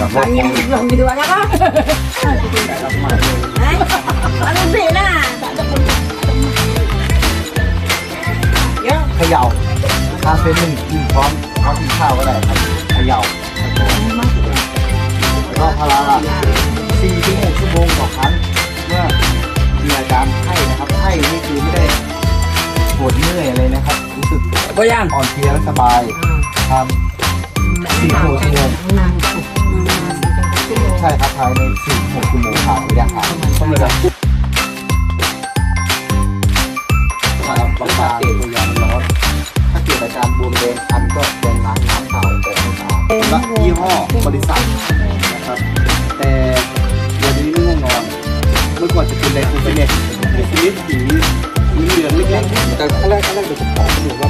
Lagi belum gitu banyak apa? Eh? Ano sih na? เขย่าคาเฟ่หนึ่งกินพร้อมพร้อมกินข้าวก็ได้ครับเขย่าแล้วก็พาราสี่ถึงหกชั่วโมงต่อครั้งเมื่อมีอาการไข้นะครับไข้นี่คือไม่ได้ปวดเมื่อยอะไรนะครับ รู้สึกก็ย่างอ่อนเพลียและสบายทำสี่หกชั่วโมง ช่ครับภายในสี่หกชั่วโมงผ่านระยะห่างต้องเลยครับมาบำบัดตัวยามันร้อนถ้าเกิดอาการบวมแดงคันก็ลองล้างน้ำเปล่าออกให้สะอาและยี่ห้อบริษัทนะครับแต่เดี๋ยวนี้ไม่ง่วงนอน เมื่อก่อนจะเป็นไดโคเฟเนตเป็นชนิดสีสีเหลืองเล็กๆแต่ขั้นแรกขั้นแรกเดี๋ยวผมบอกให้ดูว่า